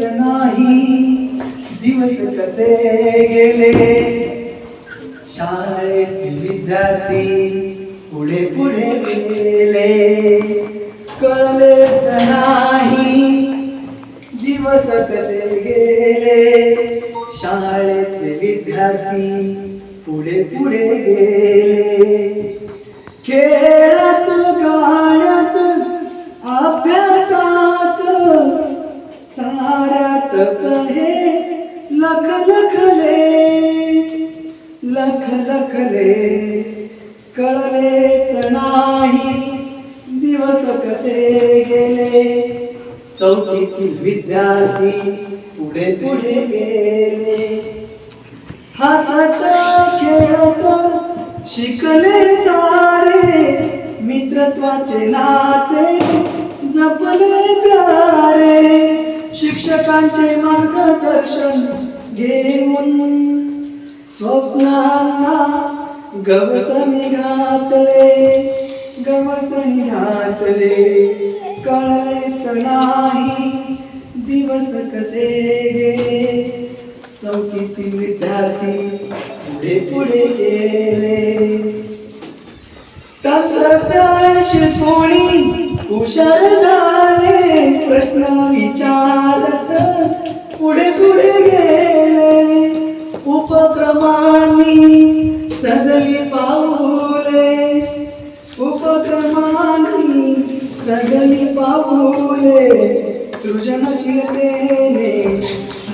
नाही. दिवस कसे गेले? शाळेतील विद्यार्थी पुढे पुढे गेले. कळलेच नाही. दिवस कसे गेले? शाळेतले विद्यार्थी पुढे पुढे गेले. खेळत हे लख लखले लख लखले कळलेच नाही दिवस कसे गेले. चौथीतील विद्यार्थी पुढे पुढे गेले. हसत खेळत शिकले सारे मित्रत्वाचे नाते जपले प्यारे. शिक्षकांचे मार्गदर्शन घेऊन स्वप्नांना गवस निघातले गवस निघातले कळत नाही दिवस कसे गेले चौकीतील विद्यार्थी पुढे पुढे गेले. तंत्रज्ञान शिकवणी हुशार झाले प्रश्न विचार पुढे पुढे गेले. उपक्रमांनी सजली पाऊले. उपक्रमांनी सजली पाऊले. सृजनशीलतेने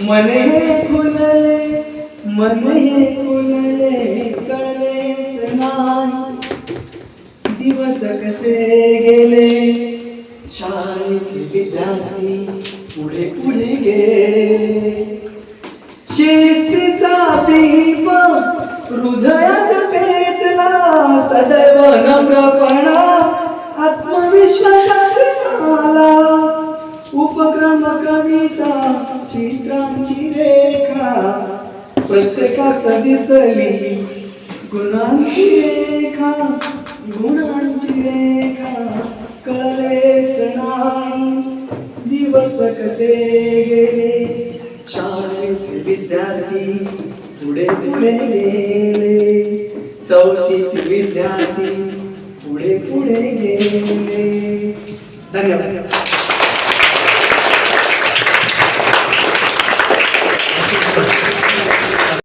मन हे खुलले मन हे खुलले कळलेच नाही. दिवस कसे गेले? शाळेतले विद्यार्थी पुढे पुढे गेले. सदैव नम्रपणा आत्मविश्वासात आला उपक्रम कविता चित्रांची रेखा प्रत्येकात दिसली गुणांची रेखा गुणांची रेखा कळलेच नाही दिवस कसे गेले शाळेत विद्यार्थी पुढे पुढे गेले. चौथीत विद्यार्थी पुढे पुढे गेले. धन्यवाद.